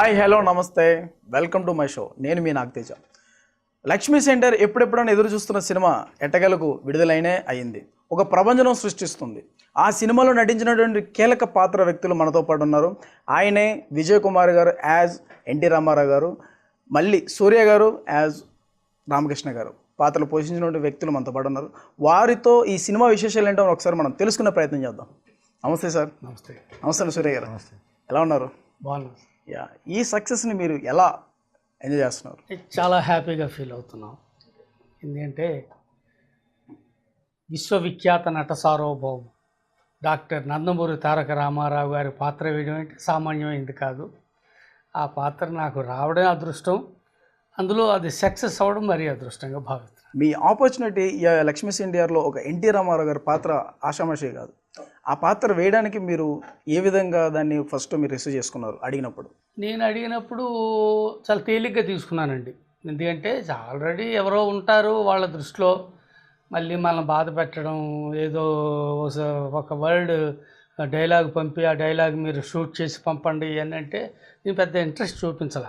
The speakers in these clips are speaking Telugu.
హాయ్ హలో నమస్తే. Welcome to my show. నేను మీ నాగతేజ. లక్ష్మీ సెంటర్ ఎప్పుడెప్పుడైనా ఎదురు చూస్తున్న సినిమా ఎట్టగలకు విడుదలైనే అయింది. ఒక ప్రపంచం సృష్టిస్తుంది. ఆ సినిమాలో నటించినటువంటి కీలక పాత్ర వ్యక్తులు మనతో పాటు ఉన్నారు. ఆయనే విజయ్ కుమార్ గారు యాజ్ ఎన్టీ రామారావు గారు మళ్ళీ సూర్య గారు యాజ్ రామకృష్ణ గారు పాత్రలు పోషించినటువంటి వ్యక్తులు మనతో పాటు ఉన్నారు. వారితో ఈ సినిమా విశేషాలు ఏంటో ఒకసారి మనం తెలుసుకునే ప్రయత్నం చేద్దాం. నమస్తే సార్. నమస్తే. నమస్తే సూర్య గారు. ఎలా ఉన్నారు? బాగున్నాం. యా ఈ సక్సెస్ని మీరు ఎలా ఎంజాయ్ చేస్తున్నారు? చాలా హ్యాపీగా ఫీల్ అవుతున్నాం. ఎందుకంటే విశ్వవిఖ్యాత నట సార్వభౌమ డాక్టర్ నందమూరి తారక రామారావు గారి పాత్ర వేయడం అంటే సామాన్యమైంది కాదు. ఆ పాత్ర నాకు రావడం అదృష్టం. అందులో అది సక్సెస్ అవ్వడం మరీ అదృష్టంగా భావిస్తున్నాను మీ ఆపర్చునిటీ లక్ష్మీ ఎన్టీఆర్లో ఒక ఎన్టీ రామారావు గారి పాత్ర ఆషామాషి కాదు. ఆ పాత్ర వేయడానికి మీరు ఏ విధంగా దాన్ని ఫస్ట్ మీరు రిసీవ్ చేసుకున్నారు అడిగినప్పుడు? నేను అడిగినప్పుడు చాలా తేలిగ్గా తీసుకున్నానండి. ఎందుకంటే ఆల్రెడీ ఎవరో ఉంటారు వాళ్ళ దృష్టిలో. మళ్ళీ మనల్ని బాధ పెట్టడం ఏదో ఒక- వర్డ్ డైలాగ్ పంపి ఆ డైలాగ్ మీరు షూట్ చేసి పంపండి అని అంటే నేను పెద్ద ఇంట్రెస్ట్ చూపించాల.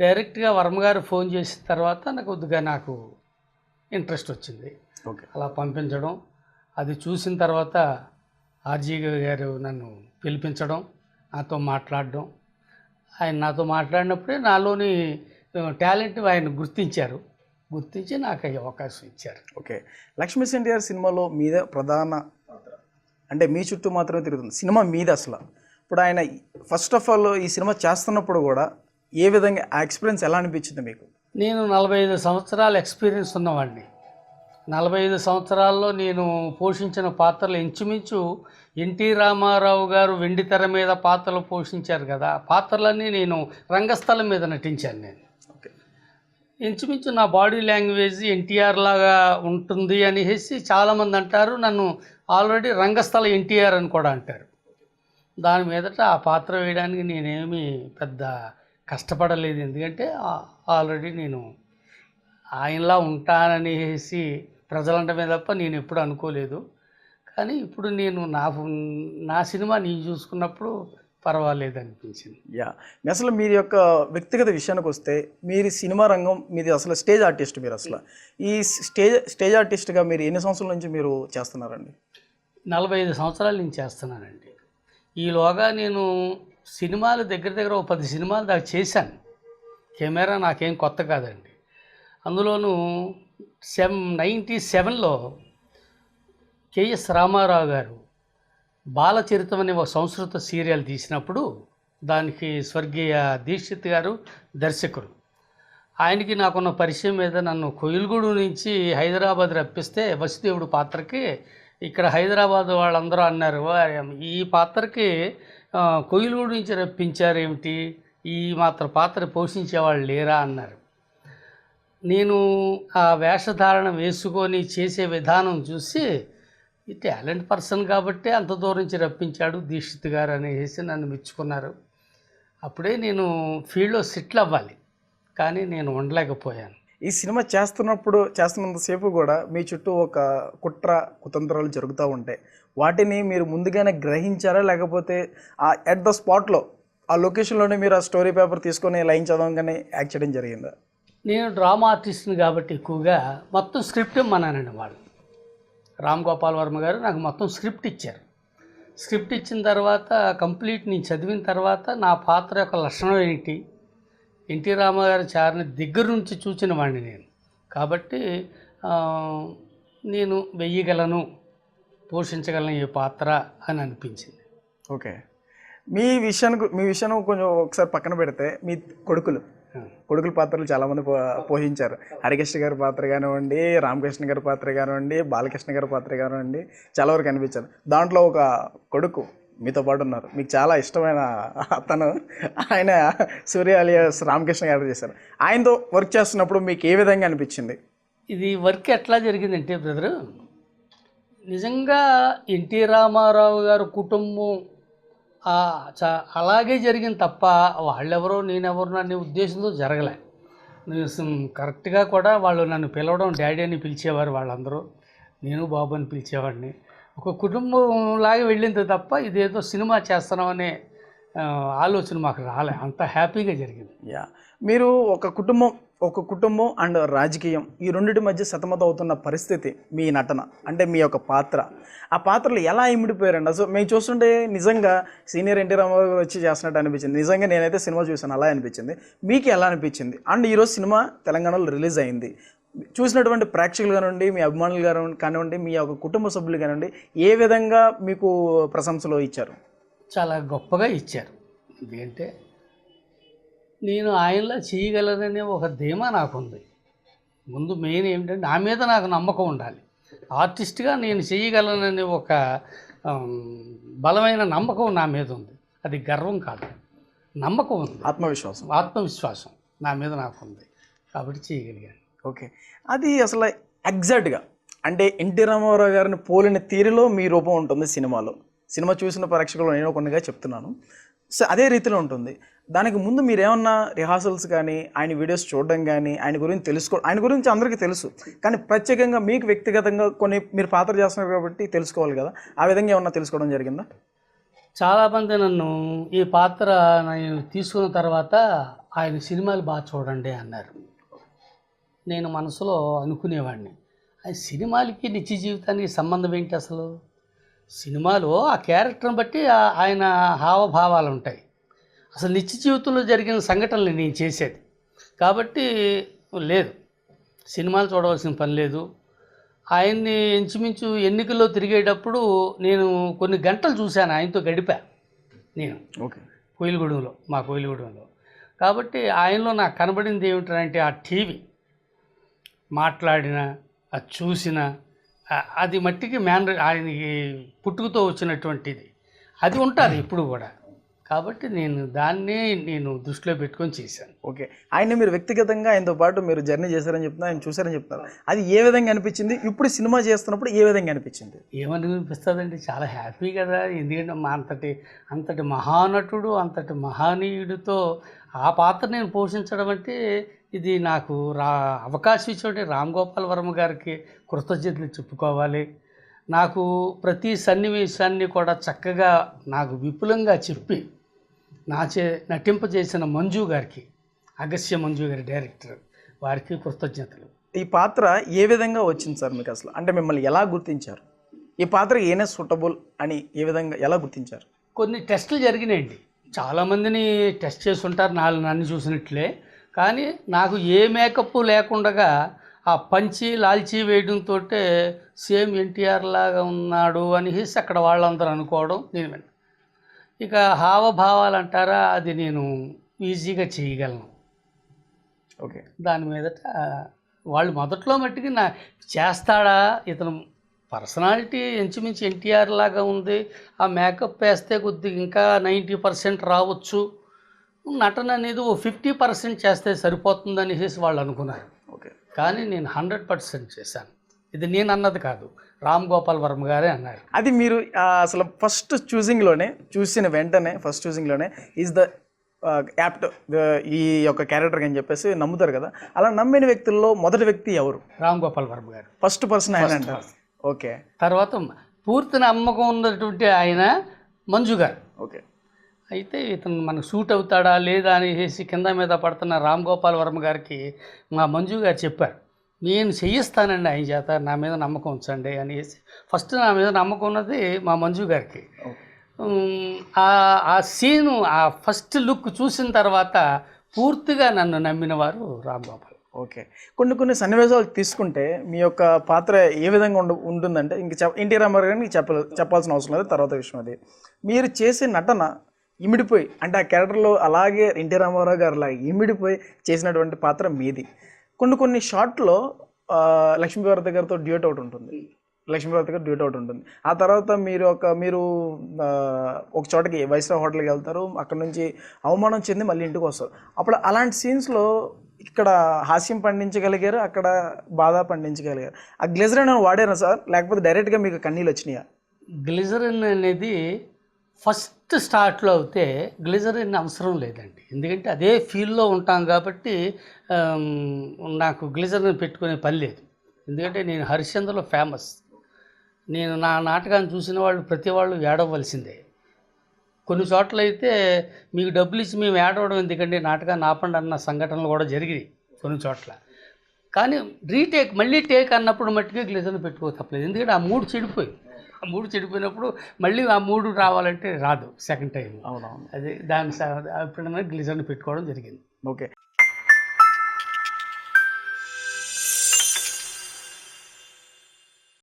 డైరెక్ట్గా వర్మ గారు ఫోన్ చేసిన తర్వాత నాకు కొద్దిగా నాకు ఇంట్రెస్ట్ వచ్చింది. ఓకే. అలా పంపించడం. అది చూసిన తర్వాత ఆర్జీ గారు నన్ను పిలిపించడం నాతో మాట్లాడడం. ఆయన నాతో మాట్లాడినప్పుడే నాలోని టాలెంట్ ఆయన గుర్తించారు. గుర్తించి నాకు అవకాశం ఇచ్చారు. ఓకే. లక్ష్మీ ఎన్టీఆర్ సినిమాలో మీదే ప్రధాన అంటే మీ చుట్టూ మాత్రమే తిరుగుతుంది. సినిమా మీద అసలు. ఇప్పుడు ఆయన ఫస్ట్ ఆఫ్ ఆల్ ఈ సినిమా చేస్తున్నప్పుడు కూడా ఏ విధంగా ఆ ఎక్స్పీరియన్స్ ఎలా అనిపించింది మీకు? నేను నలభై ఐదు సంవత్సరాల ఎక్స్పీరియన్స్ ఉన్నవాడిని. నలభై ఐదు సంవత్సరాల్లో నేను పోషించిన పాత్రలు ఇంచుమించు ఎన్టీ రామారావు గారు వెండి తెర మీద పాత్రలు పోషించారు కదా ఆ పాత్రలన్నీ నేను రంగస్థలం మీద నటించాను నేను. ఇంచుమించు నా బాడీ లాంగ్వేజ్ ఎన్టీఆర్ లాగా ఉంటుంది అనేసి చాలామంది అంటారు నన్ను ఆల్రెడీ రంగస్థల ఎన్టీఆర్ అని కూడా అంటారు. దాని మీదట ఆ పాత్ర వేయడానికి నేనేమి పెద్ద కష్టపడలేదు ఎందుకంటే ఆల్రెడీ నేను ఆయనలా ఉంటాననేసి ప్రజలంటమే తప్ప నేను ఎప్పుడు అనుకోలేదు. కానీ ఇప్పుడు నేను నా నా సినిమా నేను చూసుకున్నప్పుడు పర్వాలేదు అనిపించింది. యా. అసలు మీరు యొక్క వ్యక్తిగత విషయానికి వస్తే మీరు సినిమా రంగం మీది అసలు స్టేజ్ ఆర్టిస్ట్ మీరు అసలు. ఈ స్టేజ్ స్టేజ్ ఆర్టిస్ట్గా మీరు ఎన్ని సంవత్సరాల నుంచి మీరు చేస్తున్నారండి? నలభై ఐదు సంవత్సరాలు నేను చేస్తున్నానండి. ఈలోగా నేను సినిమాలు దగ్గర దగ్గర ఒక పది సినిమాలు దాకా చేశాను. కెమెరా నాకేం కొత్త కాదండి. అందులోనూ సెవెన్ నైంటీ సెవెన్లో కేఎస్ రామారావు గారు బాలచరితం అనే ఒక సంస్కృత సీరియల్ తీసినప్పుడు దానికి స్వర్గీయ దీక్షిత్ గారు దర్శకుడు ఆయనకి నాకున్న పరిచయం మీద నన్ను కొయిల్గూడు నుంచి హైదరాబాద్ రప్పిస్తే వసుదేవుడు పాత్రకి ఇక్కడ హైదరాబాద్ వాళ్ళందరూ అన్నారు ఈ పాత్రకి కొయిలుగూడు నుంచి రప్పించారు ఏమిటి ఈ మాత్రం పాత్ర పోషించే వాళ్ళు లేరా? అన్నారు. నేను ఆ వేషధారణ వేసుకొని చేసే విధానం చూసి ఈ టాలెంట్ పర్సన్ కాబట్టి అంత దూరం నుంచి రప్పించాడు దీక్షిత్ గారు అనేసి నన్ను మెచ్చుకున్నారు. అప్పుడే నేను ఫీల్డ్లో సెటిల్ అవ్వాలి కానీ నేను ఉండలేకపోయాను. ఈ సినిమా చేస్తున్నప్పుడు చేస్తున్నంతసేపు కూడా మీ చుట్టూ ఒక కుట్ర కుతంత్రాలు జరుగుతూ ఉంటాయి వాటిని మీరు ముందుగానే గ్రహించారా? లేకపోతే ఆ ఎట్ ద స్పాట్లో ఆ లొకేషన్లోనే మీరు ఆ స్టోరీ పేపర్ తీసుకొని లైన్ చదవగానే యాక్ట్ చేయడం జరిగిందా? నేను డ్రామా ఆర్టిస్ట్ని కాబట్టి ఎక్కువగా మొత్తం స్క్రిప్ట్ ఇమ్మన్నానండి వాళ్ళు. రామ్ గోపాల్ వర్మ గారు నాకు మొత్తం స్క్రిప్ట్ ఇచ్చారు. స్క్రిప్ట్ ఇచ్చిన తర్వాత కంప్లీట్ నేను చదివిన తర్వాత నా పాత్ర యొక్క లక్షణం ఏంటి? ఎన్టీ రామారావు చారిని దగ్గర నుంచి చూసిన వాడిని నేను. కాబట్టి నేను వెయ్యగలను పోషించగలను ఈ పాత్ర అని అనిపించింది. ఓకే. మీ విషయానికి మీ విషయం కొంచెం ఒకసారి పక్కన పెడితే మీ కొడుకులు కొడుకుల పాత్రలు చాలామంది పో పోషించారు. హరికృష్ణ గారి పాత్ర కానివ్వండి రామకృష్ణ గారి పాత్ర కానివ్వండి బాలకృష్ణ గారి పాత్ర కానివ్వండి చాలా వరకు అనిపించారు. దాంట్లో ఒక కొడుకు మీతో పాటు ఉన్నారు. మీకు చాలా ఇష్టమైన అతను ఆయన సూర్య అలియాస్ రామకృష్ణ గారు చేశారు. ఆయనతో వర్క్ చేస్తున్నప్పుడు మీకు ఏ విధంగా అనిపించింది? ఇది వర్క్ ఎట్లా జరిగిందంటే బ్రదరు నిజంగా ఎన్టీ రామారావు గారు కుటుంబం అలాగే జరిగింది తప్ప వాళ్ళెవరో నేనెవరు అనే ఉద్దేశంతో జరగలే. కరెక్ట్గా కూడా వాళ్ళు నన్ను పిలవడం డాడీ అని పిలిచేవారు వాళ్ళందరూ. నేను బాబు అని పిలిచేవాడిని. ఒక కుటుంబంలాగా వెళ్ళింది తప్ప ఇదేదో సినిమా చేస్తున్నామనే ఆలోచన మాకు రాలే. అంత హ్యాపీగా జరిగింది. యా. మీరు ఒక కుటుంబం ఒక కుటుంబం అండ్ రాజకీయం ఈ రెండింటి మధ్య సతమతం అవుతున్న పరిస్థితి మీ నటన అంటే మీ యొక్క పాత్ర. ఆ పాత్రలు ఎలా ఇమిడిపోయారండి? అసలు మేము చూస్తుంటే నిజంగా సీనియర్ ఎన్టీ రామారావు గారు వచ్చి చేస్తున్నట్టు అనిపించింది. నిజంగా నేనైతే సినిమా చూసాను అలా అనిపించింది. మీకు ఎలా అనిపించింది? అండ్ ఈరోజు సినిమా తెలంగాణలో రిలీజ్ అయింది. చూసినటువంటి ప్రేక్షకులు కానివ్వండి మీ అభిమానులు కానివ్వండి కానివ్వండి మీ యొక్క కుటుంబ సభ్యులు కానివ్వండి ఏ విధంగా మీకు ప్రశంసలు ఇచ్చారు? చాలా గొప్పగా ఇచ్చారు. ఎందుకంటే నేను ఆయనలా చేయగలననే ఒక ధీమా నాకుంది. ముందు మెయిన్ ఏమిటంటే నా మీద నాకు నమ్మకం ఉండాలి. ఆర్టిస్ట్గా నేను చేయగలననే ఒక బలమైన నమ్మకం నా మీద ఉంది. అది గర్వం కాదు. నమ్మకం ఉంది. ఆత్మవిశ్వాసం. ఆత్మవిశ్వాసం నా మీద నాకు ఉంది కాబట్టి చేయగలిగాను. ఓకే. అది అసలు ఎగ్జాక్ట్గా అంటే ఎన్టీ రామారావు గారిని పోలిన తీరులో మీ రూపం ఉంటుంది సినిమాలో. సినిమా చూసిన ప్రేక్షకులు నేను కొన్నిగా చెప్తున్నాను. సో అదే రీతిలో ఉంటుంది. దానికి ముందు మీరేమన్నా రిహార్సల్స్ కానీ ఆయన వీడియోస్ చూడడం కానీ ఆయన గురించి తెలుసుకో ఆయన గురించి అందరికీ తెలుసు. కానీ ప్రత్యేకంగా మీకు వ్యక్తిగతంగా కొన్ని మీరు పాత్ర చేస్తున్నారు కాబట్టి తెలుసుకోవాలి కదా. ఆ విధంగా ఏమన్నా తెలుసుకోవడం జరిగిందా? చాలామంది నన్ను ఈ పాత్ర నేను తీసుకున్న తర్వాత ఆయన సినిమాలు బాగా చూడండి అన్నారు. నేను మనసులో అనుకునేవాడిని. ఆ సినిమాలకి నిత్య జీవితానికి సంబంధం ఏంటి అసలు? సినిమాలో ఆ క్యారెక్టర్ని బట్టి ఆయన హావభావాలు ఉంటాయి. అసలు నిత్య జీవితంలో జరిగిన సంఘటనలు నేను చేసేది. కాబట్టి లేదు. సినిమాలు చూడవలసిన పని లేదు. ఆయన్ని ఇంచుమించు ఎన్నికల్లో తిరిగేటప్పుడు నేను కొన్ని గంటలు చూశాను. ఆయనతో గడిపా నేను. ఓకే. కోయిలగూడెంలో మా కోయిలగూడెంలో. కాబట్టి ఆయనలో నాకు కనబడింది ఏమిటంటే ఆ టీవీ. మాట్లాడిన అది చూసిన అది మట్టికి మ్యాన్ ఆయనకి పుట్టుకతో వచ్చినటువంటిది. అది ఉంటుంది ఇప్పుడు కూడా. కాబట్టి నేను దాన్నే నేను దృష్టిలో పెట్టుకొని చేశాను. ఓకే. ఆయన మీరు వ్యక్తిగతంగా ఆయనతో పాటు మీరు జర్నీ చేశారని చెప్తున్నారు ఆయన చూశారని చెప్తున్నారు. అది ఏ విధంగా అనిపించింది? ఇప్పుడు సినిమా చేస్తున్నప్పుడు ఏ విధంగా అనిపించింది? ఏమనిపిస్తుందండి చాలా హ్యాపీ కదా. ఎందుకంటే మా అంతటి అంతటి మహానటుడు అంతటి మహనీయుడితో ఆ పాత్ర నేను పోషించడం అంటే ఇది నాకు రా అవకాశం ఇచ్చిన రామ్ గోపాల్ వర్మ గారికి కృతజ్ఞతలు చెప్పుకోవాలి. నాకు ప్రతి సన్నివేశాన్ని కూడా చక్కగా నాకు విపులంగా చెప్పి నాచే నటింపజేసిన మంజు గారికి అగస్య మంజు గారి డైరెక్టర్ వారికి కృతజ్ఞతలు. ఈ పాత్ర ఏ విధంగా వచ్చింది సార్ మీకు అసలు? అంటే మిమ్మల్ని ఎలా గుర్తించారు? ఈ పాత్ర ఏనే సూటబుల్ అని ఏ విధంగా ఎలా గుర్తించారు? కొన్ని టెస్టులు జరిగినాయండి. చాలామందిని టెస్ట్ చేసి ఉంటారు నాలుగు నన్ను చూసినట్లే. కానీ నాకు ఏ మేకప్ లేకుండా ఆ పంచి లాల్చి వేయడంతో సేమ్ ఎన్టీఆర్ లాగా ఉన్నాడు అనేసి అక్కడ వాళ్ళందరూ అనుకోవడం నేను ఇక హావభావాలు అంటారా అది నేను ఈజీగా చేయగలను. ఓకే. దాని మీదట వాళ్ళు మొదట్లో మట్టికి నా చేస్తాడా ఇతను పర్సనాలిటీ ఇంచుమించు ఎన్టీఆర్ లాగా ఉంది ఆ మేకప్ వేస్తే కొద్దిగా ఇంకా నైంటీ పర్సెంట్ రావచ్చు. నటన అనేది ఓ ఫిఫ్టీ పర్సెంట్ చేస్తే సరిపోతుంది అనేసి వాళ్ళు అనుకున్నారు. ఓకే. కానీ నేను హండ్రెడ్ పర్సెంట్ చేశాను. ఇది నేను అన్నది కాదు. రామ్ గోపాల్ వర్మ గారే అన్నారు. అది మీరు అసలు ఫస్ట్ చూసింగ్లోనే చూసిన వెంటనే ఫస్ట్ చూసింగ్లోనే ఈజ్ ద యాప్ట్ ఈ యొక్క క్యారెక్టర్ అని చెప్పేసి నమ్ముతారు కదా. అలా నమ్మిన వ్యక్తుల్లో మొదటి వ్యక్తి ఎవరు? రామ్ గోపాల్ వర్మ గారు. ఫస్ట్ పర్సన్ ఆయన అంటారు. ఓకే తర్వాత పూర్తి నమ్మకం ఉన్నటువంటి ఆయన మంజు గారు. ఓకే అయితే ఇతను మనకు సూట్ అవుతాడా లేదా అనేసి కింద మీద పడుతున్న రామ్ గోపాల్ వర్మ గారికి మా మంజు గారు చెప్పారు. నేను చేయిస్తానండి ఆయన చేత నా మీద నమ్మకం ఉంచండి అనేసి. ఫస్ట్ నా మీద నమ్మకం ఉన్నది మా మంజు గారికి. ఆ సీను ఆ ఫస్ట్ లుక్ చూసిన తర్వాత పూర్తిగా నన్ను నమ్మిన వారు రామ్ గోపాల్ ఓకే. కొన్ని కొన్ని సన్నివేశాలు తీసుకుంటే మీ యొక్క పాత్ర ఏ విధంగా ఉండు ఉంటుందంటే ఇంక చెప్ ఎన్టీ రామారావు గారిని చెప్ప చెప్పాల్సిన అవసరం లేదు తర్వాత విషయం అది. మీరు చేసే నటన ఇమిడిపోయి అంటే ఆ క్యారెక్టర్లో అలాగే ఎన్టీ రామారావు గారు లాగా ఇమిడిపోయి చేసినటువంటి పాత్ర మీది. కొన్ని కొన్ని షార్ట్లో లక్ష్మీభారత గారితో డ్యూట్ అవుట్ ఉంటుంది. లక్ష్మీభారత గారు డ్యూట్ అవుట్ ఉంటుంది. ఆ తర్వాత మీరు ఒక మీరు ఒక చోటకి వైస్రావ్ హోటల్కి వెళ్తారు అక్కడ నుంచి అవమానం చెంది మళ్ళీ ఇంటికి వస్తారు. అప్పుడు అలాంటి సీన్స్లో ఇక్కడ హాస్యం పండించగలిగారు అక్కడ బాధ పండించగలిగారు. ఆ గ్లిజరిన్ అని వాడారా సార్? లేకపోతే డైరెక్ట్గా మీకు కన్నీళ్ళు వచ్చినాయా? గ్లిజరిన్ అనేది ఫస్ట్ స్టార్ట్లో అయితే గ్లిజరిన్ అవసరం లేదండి. ఎందుకంటే అదే ఫీల్డ్లో ఉంటాం కాబట్టి నాకు గ్లిజరిన్ పెట్టుకునే పని లేదు. ఎందుకంటే నేను హరిశ్చంద్రలో ఫేమస్ నేను నా నాటకాన్ని చూసిన వాళ్ళు ప్రతి వాళ్ళు ఏడవలసిందే కొన్ని చోట్ల అయితే మీకు డబ్బులు ఇచ్చి మేము ఏడవడం ఎందుకంటే నాటకాన్ని ఆపండి అన్న సంఘటనలు కూడా జరిగినాయి కొన్ని చోట్ల. కానీ రీటేక్ మళ్ళీ టేక్ అన్నప్పుడు మట్టుకే గ్లిజర్ని పెట్టుకో తప్పలేదు. ఎందుకంటే ఆ మూడు చెడిపోయి ఆ మూడు చెడిపోయినప్పుడు మళ్ళీ ఆ మూడు రావాలంటే రాదు సెకండ్ టైం అవునవును. అది దాని ఎప్పుడైనా గ్లిజర్ని పెట్టుకోవడం జరిగింది. ఓకే.